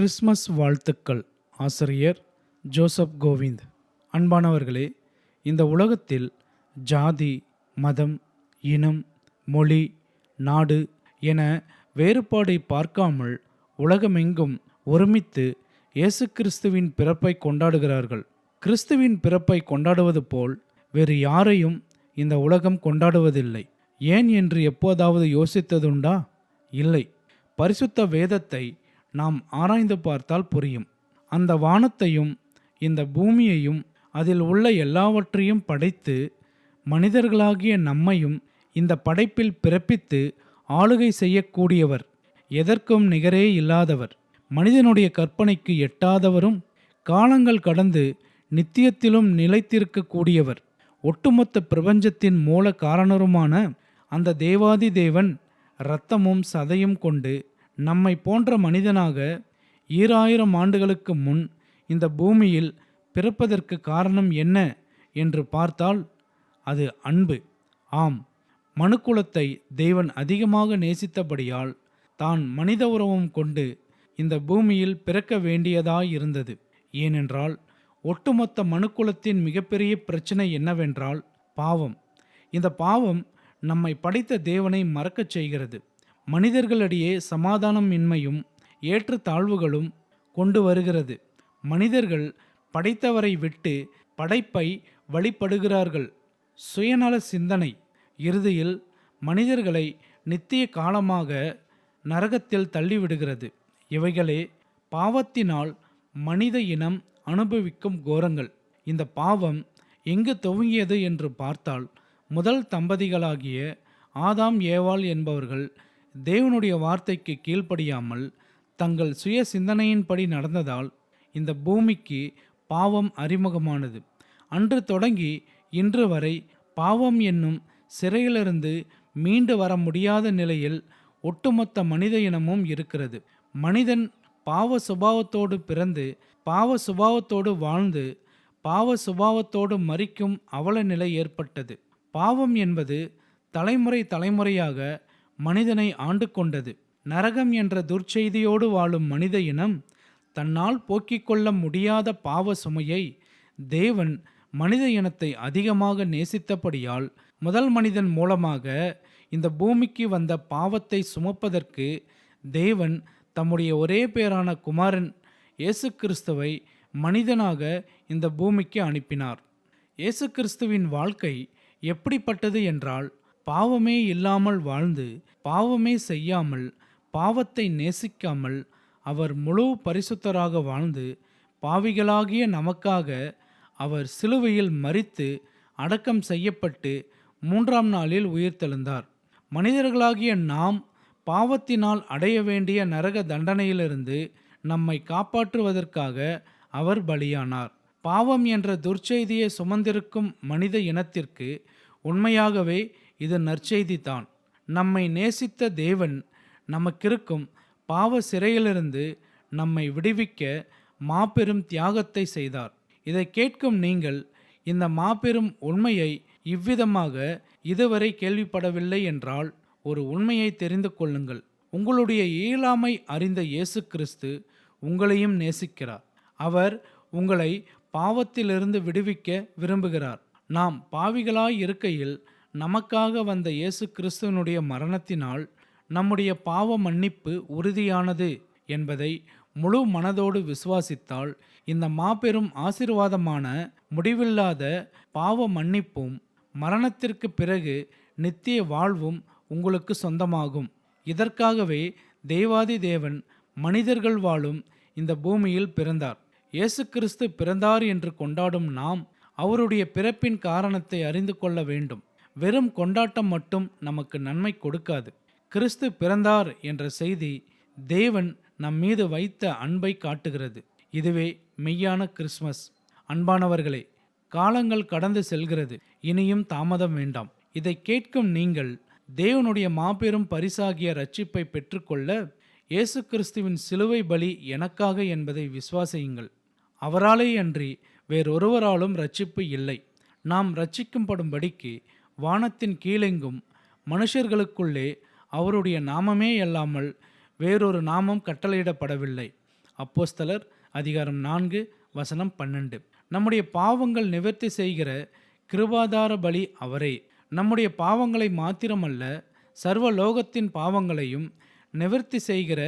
Christmas வாழ்த்துக்கள் ஆசிரியர் Joseph Kovind. அன்பானவர்களே இந்த உலகத்தில் ஜாதி மதம் இனம் மொழி நாடு என வேறுபாடை பார்க்காமல் உலகமெங்கும் ஒருமித்து இயேசு கிறிஸ்துவின் பிறப்பை கொண்டாடுகிறார்கள். கிறிஸ்துவின் பிறப்பை கொண்டாடுவது போல் வேறு யாரையும் இந்த உலகம் கொண்டாடுவதில்லை. ஏன் என்று எப்போதாவது யோசித்ததுண்டா? இல்லை. பரிசுத்த வேதத்தை நாம் ஆராய்ந்து பார்த்தால் புரியும். அந்த வானத்தையும் இந்த பூமியையும் அதில் உள்ள எல்லாவற்றையும் படைத்து மனிதர்களாகிய நம்மையும் இந்த படைப்பில் பிறப்பித்து ஆளுகை செய்யக்கூடியவர் எதற்கும் நிகரே இல்லாதவர் மனிதனுடைய கற்பனைக்கு எட்டாதவரும் காலங்கள் கடந்து நித்தியத்திலும் நிலைத்திருக்கக்கூடியவர் ஒட்டுமொத்த பிரபஞ்சத்தின் மூல காரணருமான அந்த தேவாதி தேவன் இரத்தமும் சதையும் கொண்டு நம்மை போன்ற மனிதனாக ஈராயிரம் ஆண்டுகளுக்கு முன் இந்த பூமியில் பிறப்பதற்கு காரணம் என்ன என்று பார்த்தால் அது அன்பு. ஆம் மனுக்குலத்தை தெய்வன் அதிகமாக நேசித்தபடியால் தான் மனித உறவம் கொண்டு இந்த பூமியில் பிறக்க வேண்டியதாயிருந்தது. ஏனென்றால் ஒட்டுமொத்த மனுக்குலத்தின் மிகப்பெரிய பிரச்சனை என்னவென்றால் பாவம். இந்த பாவம் நம்மை படைத்த தேவனை மறக்கச் செய்கிறது. மனிதர்களிடையே சமாதானம் இன்மையும் ஏற்றத்தாழ்வுகளும் கொண்டு வருகிறது. மனிதர்கள் படைத்தவரை விட்டு படைப்பை வழிபடுகிறார்கள். சுயநல சிந்தனை. இறுதியில் மனிதர்களை நித்திய காலமாக நரகத்தில் தள்ளிவிடுகிறது. இவைகளே பாவத்தினால் மனித இனம் அனுபவிக்கும் கோரங்கள். இந்த பாவம் எங்கு துவங்கியது என்று பார்த்தால் முதல் தம்பதிகளாகிய ஆதாம் ஏவாள் என்பவர்கள் தேவனுடைய வார்த்தைக்கு கீழ்ப்படியாமல் தங்கள் சுய சிந்தனையின்படி நடந்ததால் இந்த பூமிக்கு பாவம் அறிமுகமானது. அன்று தொடங்கி இன்று வரை பாவம் என்னும் சிறையிலிருந்து மீண்டு வர முடியாத நிலையில் ஒட்டுமொத்த மனித இனமும் இருக்கிறது. மனிதன் பாவ சுபாவத்தோடு பிறந்து பாவ சுபாவத்தோடு வாழ்ந்து பாவ சுபாவத்தோடு மறிக்கும் அவல நிலை ஏற்பட்டது. பாவம் என்பது தலைமுறை தலைமுறையாக மனிதனை ஆண்டு கொண்டது நரகம் என்ற துர்ச்செய்தியோடு வாழும் மனித இனம் தன்னால் போக்கிக் கொள்ள முடியாத பாவ சுமையை தேவன் மனித இனத்தை அதிகமாக நேசித்தபடியால் முதல் மனிதன் மூலமாக இந்த பூமிக்கு வந்த பாவத்தை சுமப்பதற்கு தேவன் தம்முடைய ஒரே பேரான குமாரன் இயேசு கிறிஸ்துவை மனிதனாக இந்த பூமிக்கு அனுப்பினார். இயேசு கிறிஸ்துவின் வாழ்க்கை எப்படிப்பட்டது என்றால் பாவமே இல்லாமல் வாழ்ந்து பாவமே செய்யாமல் பாவத்தை நேசிக்காமல் அவர் முழு பரிசுத்தராக வாழ்ந்து பாவிகளாகிய நமக்காக அவர் சிலுவையில் மறித்து அடக்கம் செய்யப்பட்டு மூன்றாம் நாளில் உயிர்த்தெழுந்தார். மனிதர்களாகிய நாம் பாவத்தினால் அடைய வேண்டிய நரக தண்டனையிலிருந்து நம்மை காப்பாற்றுவதற்காக அவர் பலியானார். பாவம் என்ற துர்ச்செய்தியை சுமந்திருக்கும் மனித இனத்திற்கு உண்மையாகவே இது நற்செய்தி தான் நம்மை நேசித்த தேவன் நமக்கிருக்கும் பாவ சிறையிலிருந்து நம்மை விடுவிக்க மாபெரும் தியாகத்தை செய்தார். இதை கேட்கும் நீங்கள் இந்த மாபெரும் உண்மையை இவ்விதமாக இதுவரை கேள்விப்படவில்லை என்றால் ஒரு உண்மையை தெரிந்து கொள்ளுங்கள். உங்களுடைய இயலாமை அறிந்த இயேசு கிறிஸ்து உங்களையும் நேசிக்கிறார். அவர் உங்களை பாவத்திலிருந்து விடுவிக்க விரும்புகிறார். நாம் பாவிகளாய் இருக்கையில் நமக்காக வந்த இயேசு கிறிஸ்துவனுடைய மரணத்தினால் நம்முடைய பாவ மன்னிப்பு உறுதியானது என்பதை முழு மனதோடு விசுவாசித்தால் இந்த மாபெரும் ஆசீர்வாதமான முடிவில்லாத பாவ மன்னிப்பும் மரணத்திற்கு பிறகு நித்திய வாழ்வும் உங்களுக்கு சொந்தமாகும். இதற்காகவே தெய்வாதி தேவன் மனிதர்கள் வாழும் இந்த பூமியில் பிறந்தார். இயேசு கிறிஸ்து பிறந்தார் என்று கொண்டாடும் நாம் அவருடைய பிறப்பின் காரணத்தை அறிந்து கொள்ள வேண்டும். வெறும் கொண்டாட்டம் மட்டும் நமக்கு நன்மை கொடுக்காது. கிறிஸ்து பிறந்தார் என்ற செய்தி தேவன் நம் மீது வைத்த அன்பை காட்டுகிறது. இதுவே மெய்யான கிறிஸ்மஸ் அன்பானவர்களே காலங்கள் கடந்து செல்கிறது. இனியும் தாமதம் வேண்டாம். இதை கேட்கும் நீங்கள் தேவனுடைய மாபெரும் பரிசாகிய ரட்சிப்பை பெற்றுக்கொள்ள இயேசு கிறிஸ்துவின் சிலுவை பலி எனக்காக என்பதை விசுவாசியுங்கள். அவராலே அன்றி வேறொருவராலும் ரட்சிப்பு இல்லை. நாம் ரட்சிக்கும்படும்படிக்கு வானத்தின் கீழெங்கும் மனுஷர்களுக்குள்ளே அவருடைய நாமமே அல்லாமல் வேறொரு நாமம் கட்டளையிடப்படவில்லை. அப்போஸ்தலர் அதிகாரம் நான்கு வசனம் பன்னெண்டு. நம்முடைய பாவங்கள் நிவர்த்தி செய்கிற கிருபாதார பலி அவரே. நம்முடைய பாவங்களை மாத்திரமல்ல சர்வ லோகத்தின் பாவங்களையும் நிவர்த்தி செய்கிற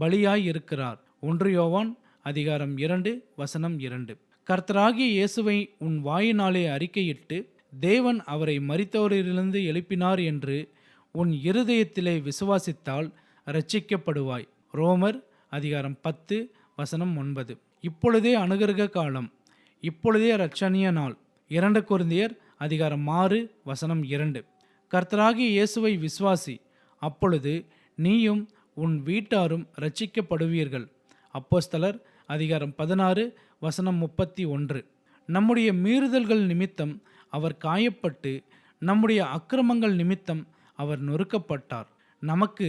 பலியாய் இருக்கிறார் ஒன்று யோவான் அதிகாரம் இரண்டு வசனம் இரண்டு. கர்த்தராகிய இயேசுவை உன் வாயினாலே அறிக்கையிட்டு தேவன் அவரை மறித்தவரிலிருந்து எழுப்பினார் என்று உன் இருதயத்திலே விசுவாசித்தால் இரட்சிக்கப்படுவாய். ரோமர் அதிகாரம் பத்து வசனம் ஒன்பது. இப்பொழுதே அனுகிரக காலம். இப்பொழுதே இரட்சணிய நாள். இரண்டு குருந்தியர் அதிகாரம் ஆறு வசனம் இரண்டு. கர்த்தராகிய இயேசுவை விசுவாசி அப்பொழுது நீயும் உன் வீட்டாரும் ரட்சிக்கப்படுவீர்கள் அப்போஸ்தலர் அதிகாரம் பதினாறு வசனம் முப்பத்தி ஒன்று. நம்முடைய மீறுதல்கள் நிமித்தம் அவர் காயப்பட்டு நம்முடைய அக்கிரமங்கள் நிமித்தம் அவர் நொறுக்கப்பட்டார். நமக்கு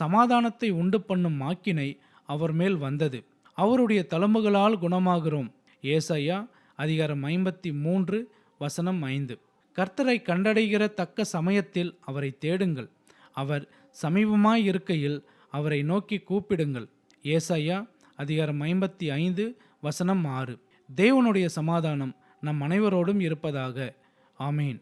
சமாதானத்தை உண்டு பண்ணும் மாக்கினை அவர் மேல் வந்தது. அவருடைய தழும்புகளால் குணமாகிறோம். ஏசையா அதிகாரம் ஐம்பத்தி மூன்று வசனம் ஐந்து. கர்த்தரை கண்டடைகிற தக்க சமயத்தில் அவரை தேடுங்கள். அவர் சமீபமாய் இருக்கையில் அவரை நோக்கி கூப்பிடுங்கள். ஏசையா அதிகாரம் ஐம்பத்தி ஐந்து வசனம் ஆறு. தேவனுடைய சமாதானம் நம் அனைவரோடும் இருப்பதாக ஆமேன்